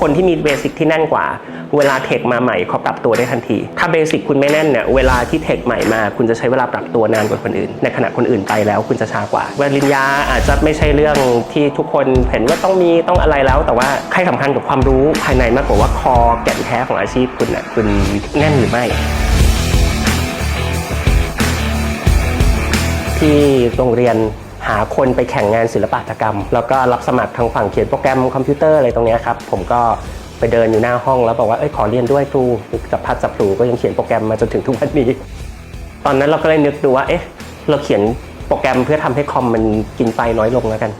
คนที่มีเบสิกที่แน่นกว่า เวลาเทคมาใหม่เขาปรับตัวได้ทันที ถ้าเบสิกคุณไม่แน่นเนี่ยเวลาที่เทคใหม่มา คุณจะใช้เวลาปรับตัวนานกว่าคนอื่น ในขณะคนอื่นไปแล้วคุณจะช้ากว่าปริญญาอาจจะไม่ใช่เรื่องที่ทุกคนเห็นว่าต้องมีต้องอะไรแล้ว แต่ว่าใครสำคัญกับความรู้ภายในมากกว่าว่าคอแก่นแท้ของอาชีพคุณน่ะคุณแน่นหรือไม่ที่โรงเรียน หาคนไปแข่งงานศิลปะกรรม แล้วก็รับสมัครทางฝั่งเขียนโปรแกรมคอมพิวเตอร์อะไรตรงนี้ครับผมก็ไปเดินอยู่หน้าห้องแล้วบอกว่าเอ้ยขอเรียนด้วยครูจับพัดจับผูก็ยังเขียนโปรแกรมมาจนถึงทุกวันนี้ ตอนนั้นเราก็เลยนึกดูว่าเอ๊ะเราเขียนโปรแกรมเพื่อทำให้คอมมันกินไฟน้อยลงแล้วกัน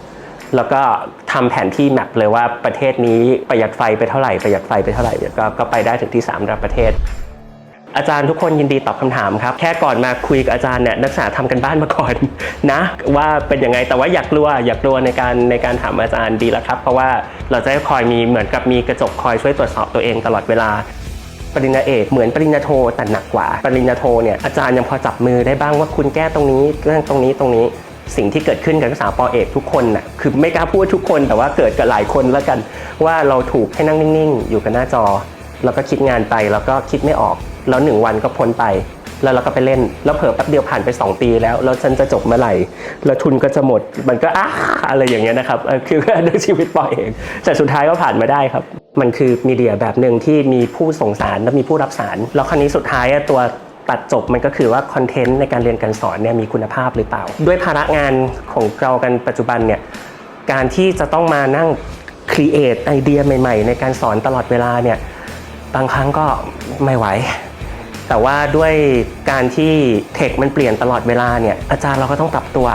แล้วก็ทำแผนที่แมปเลยว่าประเทศนี้ประหยัดไฟไปเท่าไหร่ประหยัดไฟไปเท่าไหร่ก็ก็ไปได้ถึงที่3ระดับประเทศ อาจารย์ทุกคนยินดีตอบคำถามครับ แค่ก่อนมาคุยกับอาจารย์เนี่ยนักศึกษาทำกันบ้านมาก่อนนะ ว่าเป็นยังไงแต่ว่าอยากรัวอยากรัวในการในการถามอาจารย์ดีแล้วครับ เพราะว่าเราจะคอยมีเหมือนกับมีกระจกคอยช่วยตรวจสอบตัวเองตลอดเวลาปริญญาเอกเหมือนปริญญาโทแต่หนักกว่า ปริญญาโทเนี่ยอาจารย์ยังพอจับมือได้บ้างว่าคุณแก้ตรงนี้เรื่องตรงนี้ตรงนี้สิ่งที่เกิดขึ้นกับนักศึกษาปอเอกทุกคนน่ะคือไม่กล้าพูดทุกคนแต่ว่าเกิดกับหลายคนแล้วกัน ว่าเราถูกให้นั่งนิ่ง ๆ อยู่กับหน้าจอ แล้วก็คิดงานไปแล้วก็คิดไม่ออก แล้วหนึ่งวันก็พ้นไป แล้วเราก็ไปเล่น แล้วเผลอแป๊บเดียวผ่านไป 2 ปีแล้ว แล้วฉันจะจบเมื่อไหร่ แล้วทุนก็จะหมด มันก็อ้าอะไรอย่างเงี้ยนะครับ คือเรื่องชีวิตปอเอง แต่สุดท้ายก็ผ่านมาได้ครับ มันคือมีเดียแบบหนึ่งที่มีผู้ส่งสารและมีผู้รับสาร แล้วคราวนี้สุดท้ายตัวตัดจบมันก็คือว่าคอนเทนต์ในการเรียนการสอนเนี่ยมีคุณภาพหรือเปล่า ด้วยภาระงานของเรากันปัจจุบันเนี่ยการที่จะต้องมานั่งครีเอทไอเดียใหม่ ๆ ในการสอนตลอดเวลาเนี่ย บางครั้งก็ไม่ไหว แต่ว่าด้วยการที่เทคมันเปลี่ยนตลอดเวลาเนี่ยอาจารย์เราก็ต้องปรับตัว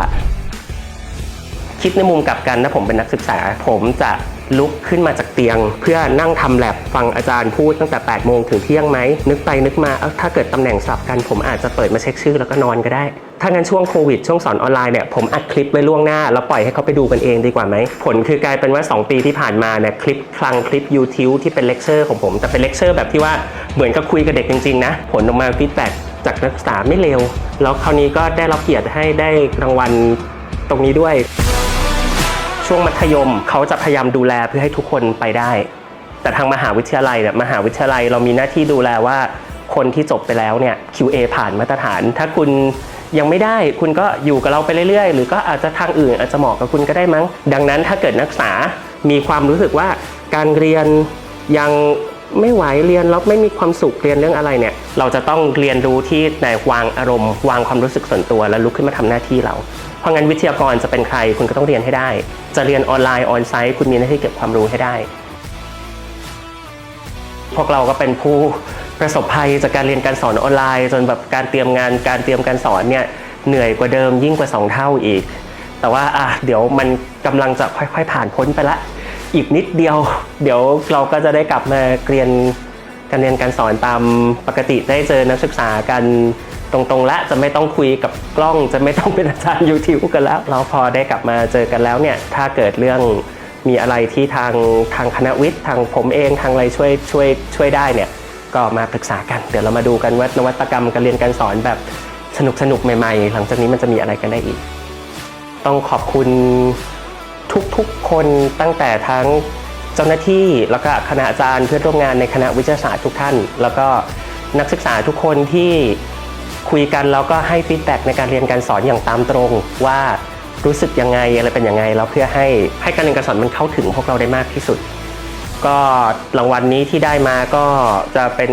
คิดในมุมกลับกันนะผมเป็นนักศึกษา ผมจะ ลุกขึ้นมาจากเตียง เพื่อนั่งทำแลบฟังอาจารย์พูดตั้งแต่ 8 โมงถึงเที่ยงไหม นึกไปนึกมาถ้าเกิดตำแหน่งสลับกันผมอาจจะเปิดมาเช็คชื่อแล้วก็นอนก็ได้ ถ้างั้นช่วงโควิดช่วงสอนออนไลน์เนี่ยผมอัดคลิปไว้ล่วงหน้า แล้วปล่อยให้เขาไปดูกันเองดีกว่าไหม ผลคือกลายเป็นว่า 2 ปีที่ผ่านมาเนี่ยคลิปคลังคลิป YouTube ที่เป็นเลคเชอร์ของผมแต่เป็นเลคเชอร์แบบที่ว่าเหมือนกับคุยกับเด็กจริงๆนะผลออกมาฟีดแบ็กจากนักศึกษาไม่เร็วแล้วคราวนี้ก็ได้รับเกียรติให้ได้รางวัลตรงนี้ด้วย ช่วงมัธยมเขาจะพยายามดูแลเพื่อให้ทุกคนไปได้ แต่ทางมหาวิทยาลัยเนี่ยมหาวิทยาลัยเรามีหน้าที่ดูแลว่าคนที่จบไปแล้วเนี่ย QA ผ่านมาตรฐาน ถ้าคุณยังไม่ได้คุณก็อยู่กับเราไปเรื่อยๆ หรือก็อาจจะทางอื่นอาจจะเหมาะกับคุณก็ได้มั้ง ดังนั้นถ้าเกิดนักศึกษามีความรู้สึกว่าการเรียนยัง ไม่ไหวเรียนแล้วไม่มีความสุขเรียนเรื่องอะไรเนี่ย เราจะต้องเรียนรู้ที่ในวางอารมณ์ วางความรู้สึกส่วนตัวแล้วลุกขึ้นมาทำหน้าที่เรา เพราะงั้นวิทยากรจะเป็นใครคุณก็ต้องเรียนให้ได้ จะเรียนออนไลน์ออนไซต์คุณมีหน้าที่เก็บความรู้ให้ได้ พวกเราก็เป็นผู้ประสบภัยจากการเรียนการสอนออนไลน์ จนแบบการเตรียมงานการเตรียมการสอนเนี่ยเหนื่อยกว่าเดิมยิ่งกว่า 2 เท่าอีก แต่ว่าอะเดี๋ยวมันกำลังจะค่อย ๆ ผ่านพ้นไปละ อีกนิดเดียว เดี๋ยวเราก็จะได้กลับมาเรียนการเรียนการสอนตามปกติได้เจอนักศึกษากันตรงๆและจะไม่ต้องคุยกับกล้อง จะไม่ต้องเป็นอาจารย์ YouTube กันแล้ว เราพอได้กลับมาเจอกันแล้วเนี่ยถ้าเกิดเรื่องมีอะไรที่ทางทางคณะวิทย์ ทางผมเองทางอะไรช่วยช่วยช่วยได้เนี่ยก็มาปรึกษากัน เดี๋ยวเรามาดูกันว่านวัตกรรมการเรียนการสอนแบบสนุกสนุกใหม่ ๆ หลังจากนี้มันจะมีอะไรกันได้อีก ต้องขอบคุณ ทุกๆ คนตั้งแต่ทั้งเจ้าหน้าที่แล้วก็คณะอาจารย์เพื่อนร่วมงานในคณะวิทยาศาสตร์ทุกท่าน แล้วก็นักศึกษาทุกคนที่คุยกันแล้วก็ให้ฟีดแบ็กในการเรียนการสอนอย่างตามตรง ว่ารู้สึกยังไงอะไรเป็นยังไงแล้วเพื่อให้ให้การเรียนการสอนมันเข้าถึงพวกเราได้มากที่สุด ก็รางวัลนี้ที่ได้มาก็จะเป็น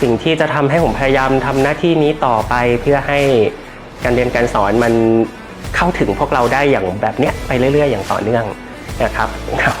สิ่งที่จะทำให้ผมพยายามทำหน้าที่นี้ต่อไปเพื่อให้การเรียนการสอนมัน เข้าถึงพวกเราได้อย่างแบบเนี้ยไปเรื่อย ๆ อย่างต่อเนื่องนะครับครับ